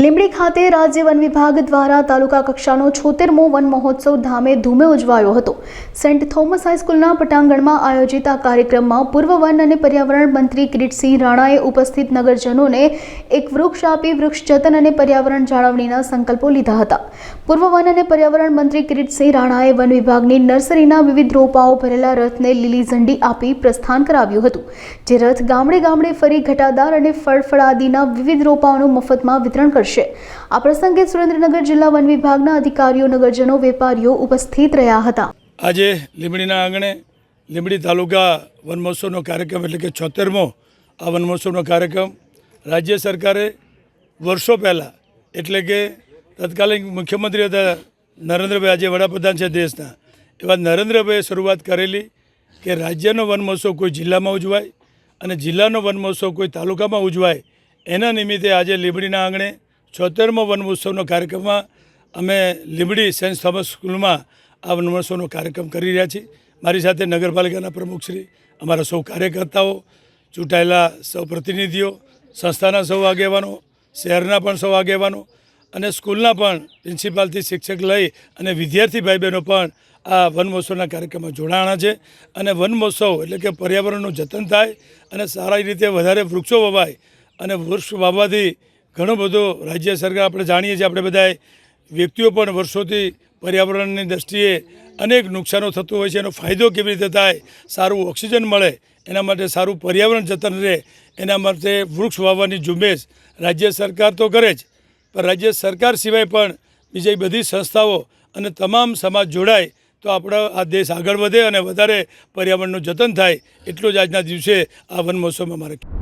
લીંબડી ખાતે રાજ્ય વન વિભાગ દ્વારા તાલુકા કક્ષાનો છોતેરમો વન મહોત્સવ ધામે ધૂમે ઉજવાયો હતો. સેન્ટ થોમસ હાઈસ્કૂલના પટાંગણમાં આયોજિત આ કાર્યક્રમમાં પૂર્વ વન અને પર્યાવરણ મંત્રી કિરીટસિંહ રાણાએ ઉપસ્થિત નગરજનોને એક વૃક્ષ આપી વૃક્ષ જતન અને પર્યાવરણ જાળવણીના સંકલ્પો લીધા હતા. પૂર્વ વન અને પર્યાવરણ મંત્રી કિરીટસિંહ રાણાએ વન વિભાગની નર્સરીના વિવિધ રોપાઓ ભરેલા રથને લીલી ઝંડી આપી પ્રસ્થાન કરાવ્યું હતું. જે રથ ગામડે ગામડે ફરી ઘટાદાર અને ફળફળાદીના વિવિધ રોપાઓનું મફતમાં વિતરણ કરશે. આ પ્રસંગે સુરેન્દ્રનગર જિલ્લા વન વિભાગના અધિકારીઓ, નગરજનો, વેપારીઓ ઉપસ્થિત રહ્યા હતા. આજે લીંબડીના આંગણે લીંબડી તાલુકા વન મહોત્સવનો કાર્યક્રમ એટલે કે છોતેરમો આ વન મહોત્સવનો કાર્યક્રમ રાજ્ય સરકારે વર્ષો પહેલાં એટલે કે તત્કાલીન મુખ્યમંત્રી હતા નરેન્દ્રભાઈ, આજે વડાપ્રધાન છે દેશના. એવા નરેન્દ્રભાઈએ શરૂઆત કરેલી કે રાજ્યનો વન મહોત્સવ કોઈ જિલ્લામાં ઉજવાય અને જિલ્લાનો વન મહોત્સવ કોઈ તાલુકામાં ઉજવાય એના નિમિત્તે આજે લીંબડીના આંગણે છોતેરમો વન મહોત્સવનો કાર્યક્રમમાં અમે લીંબડી સેન્ટ થોમસ સ્કૂલમાં આ વન મહોત્સવનો કાર્યક્રમ કરી રહ્યા છીએ. મારી સાથે નગરપાલિકાના પ્રમુખશ્રી અમારા સૌ કાર્યકર્તાઓ, ચૂંટાયેલા સૌ પ્રતિનિધિઓ, સંસ્થાના સૌ આગેવાનો, શહેરના પણ સૌ આગેવાનો અને સ્કૂલના પણ પ્રિન્સિપાલથી શિક્ષક લઈ અને વિદ્યાર્થી ભાઈ બહેનો પણ આ વન મહોત્સવના કાર્યક્રમમાં જોડાણા છે. અને વન મહોત્સવ એટલે કે પર્યાવરણનું જતન થાય અને સારી રીતે વધારે વૃક્ષો વવાય અને વૃક્ષ વાવવાથી ઘણો બધો રાજ્ય સરકાર આપણે જાણીએ છીએ. આપણે બધાએ વ્યક્તિઓ પણ વર્ષોથી પર્યાવરણની દ્રષ્ટિએ અનેક નુકસાનો થતું હોય છે. એનો ફાયદો કેવી રીતે થાય? સારું ઓક્સિજન મળે, એના માટે સારું પર્યાવરણ જતન રહે, એના માટે વૃક્ષ વાવવાની ઝુંબેશ રાજ્ય સરકાર તો કરે જ. પણ રાજ્ય સરકાર સિવાય પણ બીજી બધી સંસ્થાઓ અને તમામ સમાજ જોડાય તો આપણો આ દેશ આગળ વધે અને વધારે પર્યાવરણનું જતન થાય. એટલું જ આજના દિવસે આ વન મહોત્સવમાં મારે